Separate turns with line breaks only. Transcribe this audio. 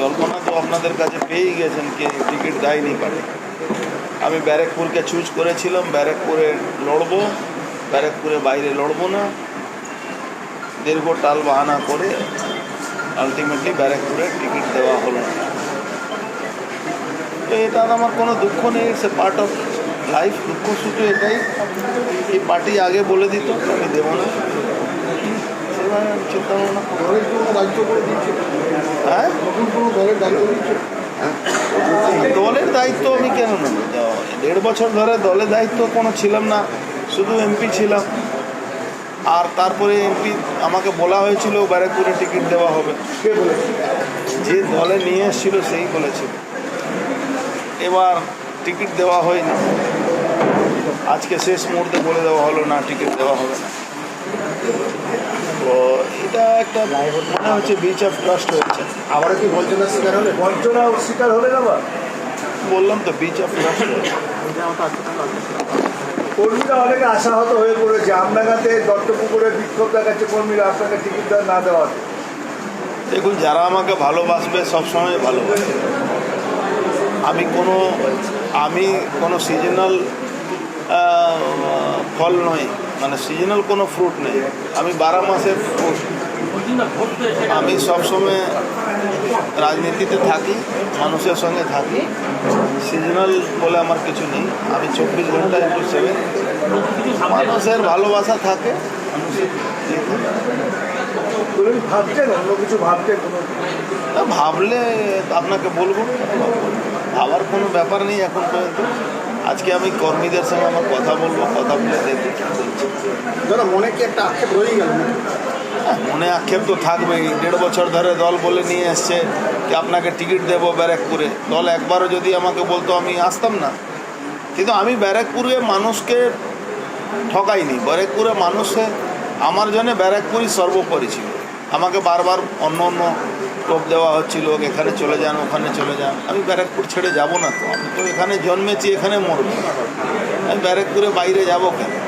জল্পনা তো আপনাদের কাছে পেয়েই গেছেন কে টিকিট দেয়নি পারে আমি ব্যারেকপুরকে চুজ করেছিলাম, ব্যারেকপুরে লড়বো, ব্যারেকপুরে বাইরে লড়বো না। দীর্ঘ টাল বাহানা করে আলটিমেটলি ব্যারেকপুরে টিকিট দেওয়া হলো। না তো এটা আমার কোনো দুঃখ নেই এ পার্ট অফ লাইফ দুঃখ শুধু এটাই। এই পার্টি আগে বলে দিত, আমি দেবো না। চিন্তা ভাবনা।
দলের কোনো দায়িত্ব করে দিচ্ছে
হ্যাঁ
নতুন কোনো দলের দায়িত্ব দিচ্ছে
দলের দায়িত্ব আমি কেন নেব? দেড় বছর ধরে দলের দায়িত্ব কোনো ছিলাম না শুধু এমপি ছিলাম। আর তারপরে এমপি আমাকে বলা হয়েছিল ব্যারাকপুরে টিকিট দেওয়া হবে।
কে বলেছে?
যে দলে নিয়ে এসেছিল সেই বলেছিল। এবার টিকিট দেওয়া হয়নি। আজকে শেষ মুহূর্তে বলে দেওয়া হলো না টিকিট দেওয়া হবে না। এটা একটা মনে হচ্ছে বিচ অফ ট্রাস্ট হয়েছে।
আবারও কি বঞ্চনার শিকার হলে?
বঞ্চনা শিকার হলেন আবার?
বললাম তো বিচ অফ ট্রাস্ট
কর্মীরা অনেকে আশাহত হয়ে পড়েছে আমনাগাতে দত্তপুকুরে বিক্ষোভ দেখাচ্ছে কর্মীরা আপনাকে টিকিট না দেওয়ার।
দেখুন যারা আমাকে ভালোবাসবে সবসময় ভালোবাসবে আমি কোনো আমি কোনো সিজনাল ফল নই। মানে সিজনাল কোনো ফ্রুট নেই। আমি বারো মাসের ফ্রুট আমি সবসময় রাজনীতিতে থাকি মানুষের সঙ্গে থাকি। সিজনাল বলে আমার কিছু নেই। আমি চব্বিশ ঘণ্টা ইন্টু সেভেন মানুষের ভালোবাসা থাকে মানুষের থাকে।
অন্য কিছু ভাবছেন?
না, ভাবলে আপনাকে বলব ভাবার কোনো ব্যাপার নেই এখন পর্যন্ত। আজকে আমি কর্মীদের সঙ্গে আমার কথা বলব কথা বলে দেখি
মনে কি একটা আক্ষেপ রয়ে গেল?
মনে আক্ষেপ তো থাকবেই দেড় বছর ধরে দল বলে নিয়ে এসছে কি আপনাকে টিকিট দেবো ব্যারাকপুরে। দল একবারও যদি আমাকে বলতো আমি আসতাম না। কিন্তু আমি ব্যারাকপুরে মানুষকে ঠকাইনি। ব্যারাকপুরে মানুষে আমার জন্য ব্যারাকপুরই সর্বোপরি ছিল। আমাকে বারবার অন্য অন্য টোপ দেওয়া হচ্ছিল, এখানে চলে যান, ওখানে চলে যান। আমি ব্যারাকপুর ছেড়ে যাব না তো। আমি তো এখানে জন্মেছি, এখানে মরবো। আমি ব্যারাকপুরে বাইরে যাব কেন?